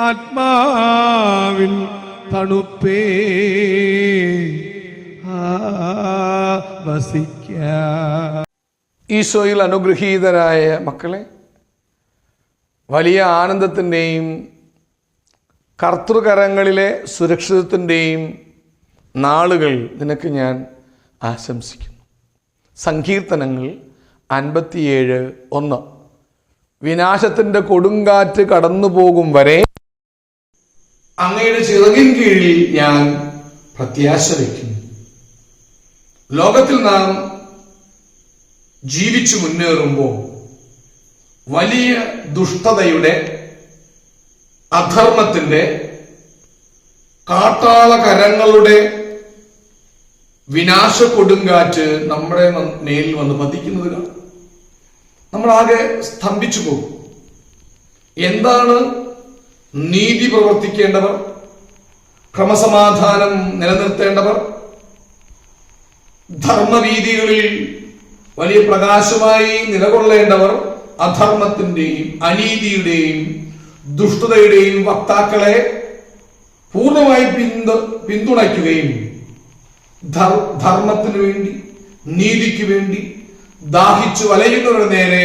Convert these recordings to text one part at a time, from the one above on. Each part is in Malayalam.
ആത്മാവിൻ തണുപ്പേ. വസിക്ക. ഈശോയിൽ അനുഗ്രഹീതരായ മക്കളെ വലിയ ആനന്ദത്തിന്റെയും കർത്തൃകരങ്ങളിലെ സുരക്ഷിതത്തിന്റെയും നാളുകൾ നിനക്ക് ഞാൻ ആശംസിക്കുന്നു. സങ്കീർത്തനങ്ങൾ അൻപത്തിയേഴ് ഒന്ന്. വിനാശത്തിന്റെ കൊടുങ്കാറ്റ് കടന്നു പോകും വരെ അങ്ങയുടെ ചിറകിൻ കീഴിൽ ഞാൻ പ്രത്യാശ വയ്ക്കുന്നു. ലോകത്തിൽ നാം ജീവിച്ചു മുന്നേറുമ്പോൾ വലിയ ദുഷ്ടതയുടെ അധർമ്മത്തിന്റെ കാട്ടാള കരങ്ങളുടെ വിനാശ കൊടുങ്കാറ്റ് നമ്മുടെ മേലിൽ വന്ന് പതിക്കുന്നത് കാണാം. നമ്മളാകെ സ്തംഭിച്ചു പോകും. എന്താണ് നീതി പ്രവർത്തിക്കേണ്ടവർ ക്രമസമാധാനം നിലനിർത്തേണ്ടവർ ധർമ്മവീതികളിൽ വലിയ പ്രകാശമായി നിലകൊള്ളേണ്ടവർ അധർമ്മത്തിന്റെയും അനീതിയുടെയും ദുഷ്ടതയുടെയും വക്താക്കളെ പൂർണമായി പിന്തു പിന്തുണയ്ക്കുകയും ധർ- ധർമ്മത്തിനു വേണ്ടി നീതിക്ക് വേണ്ടി ദാഹിച്ചു വലയുന്നവരുടെ നേരെ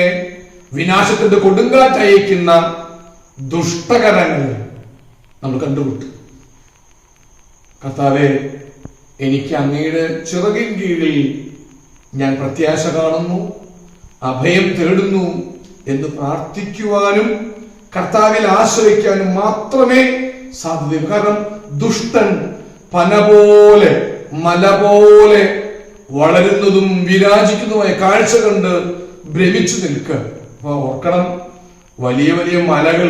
വിനാശത്തിന്റെ കൊടുങ്കാറ്റ് അയക്കുന്ന ദുഷ്ടകരങ്ങൾ നമ്മൾ കണ്ടുമുട്ടും. കർത്താവെ എനിക്ക് അങ്ങയുടെ ചിറകിൻ കീഴിൽ ഞാൻ പ്രത്യാശ കാണുന്നു അഭയം തേടുന്നു എന്ന് പ്രാർത്ഥിക്കുവാനും കർത്താവിൽ ആശ്രയിക്കാനും മാത്രമേ സാധ്യതയുള്ളൂ. കാരണം ദുഷ്ടൻ പന പോലെ മല പോലെ വളരുന്നതും വിരാജിക്കുന്നതുമായ കാഴ്ച കണ്ട് ഭ്രമിച്ചു നിൽക്കുക. ഓർക്കണം വലിയ വലിയ മലകൾ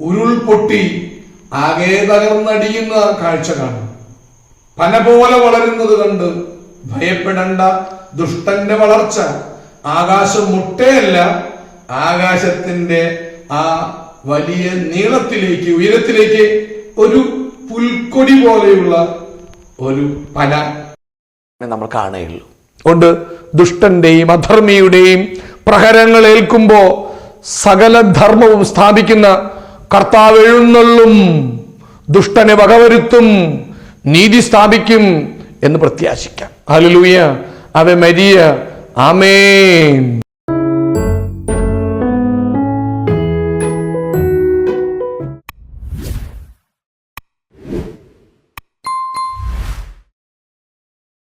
ഉരുൾപൊട്ടി ആകെ തകർന്നടിയുന്ന കാഴ്ച കാണും. പന പോലെ വളരുന്നത് കണ്ട് ഭയപ്പെടേണ്ട ദുഷ്ടന്റെ വളർച്ച. ആകാശം മുട്ടയല്ല ആകാശത്തിന്റെ ആ വലിയ നീളത്തിലേക്ക് ഉയരത്തിലേക്ക് ഒരു പുൽക്കൊടി പോലെയുള്ള ഒരു പന. നമ്മൾ കാണുകയുള്ളൂ. കൊണ്ട് ദുഷ്ടന്റെയും അധർമ്മിയുടെയും പ്രഹരങ്ങൾ ഏൽക്കുമ്പോ സകല ധർമ്മവും സ്ഥാപിക്കുന്ന കർത്താവ് എഴുന്നള്ളും ദുഷ്ടനെ വകവരുത്തും നീതി സ്ഥാപിക്കും എന്ന് പ്രത്യാശിക്കാം. ഹല്ലേലൂയ. അവ മരിയ. ആമേൻ.